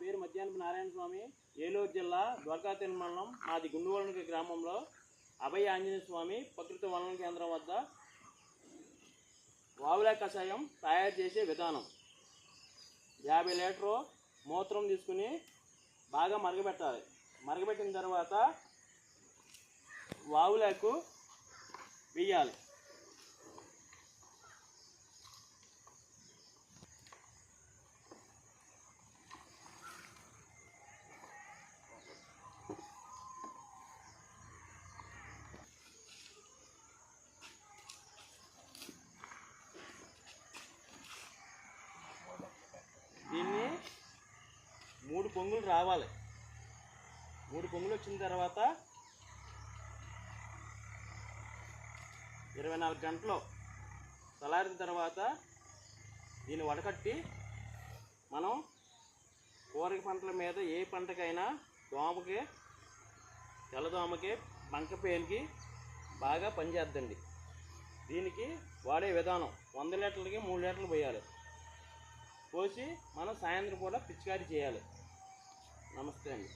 పేరు మధ్యాహ్నం నారాయణ స్వామి ఏలూరు జిల్లా ద్వారకా మండలం మాది గుండువలనక గ్రామంలో. అభయ ఆంజనేయ స్వామి ప్రకృతి వనరుల కేంద్రం వద్ద వావుల కషాయం తయారు చేసే విధానం. యాభై లీటరు మూత్రం తీసుకుని బాగా మరగబెట్టాలి. మరగబెట్టిన తర్వాత వావులకు వేయాలి దీన్ని మూడు పొంగులు రావాలి. మూడు పొంగులు వచ్చిన తర్వాత ఇరవై నాలుగు గంటలు చల్లారిన తర్వాత దీన్ని వడకట్టి మనం కూరగాయ పంటల మీద ఏ పంటకైనా దోమకి తెల్లదోమకి బంకపేనికి బాగా పనిచేద్దండి దీనికి వాడే విధానం వంద లీటర్లకి మూడు లీటర్లు పోయాలి. పోసి మనం సాయంత్రం కూడా పిచికారీ చేయాలి. నమస్తే అండి.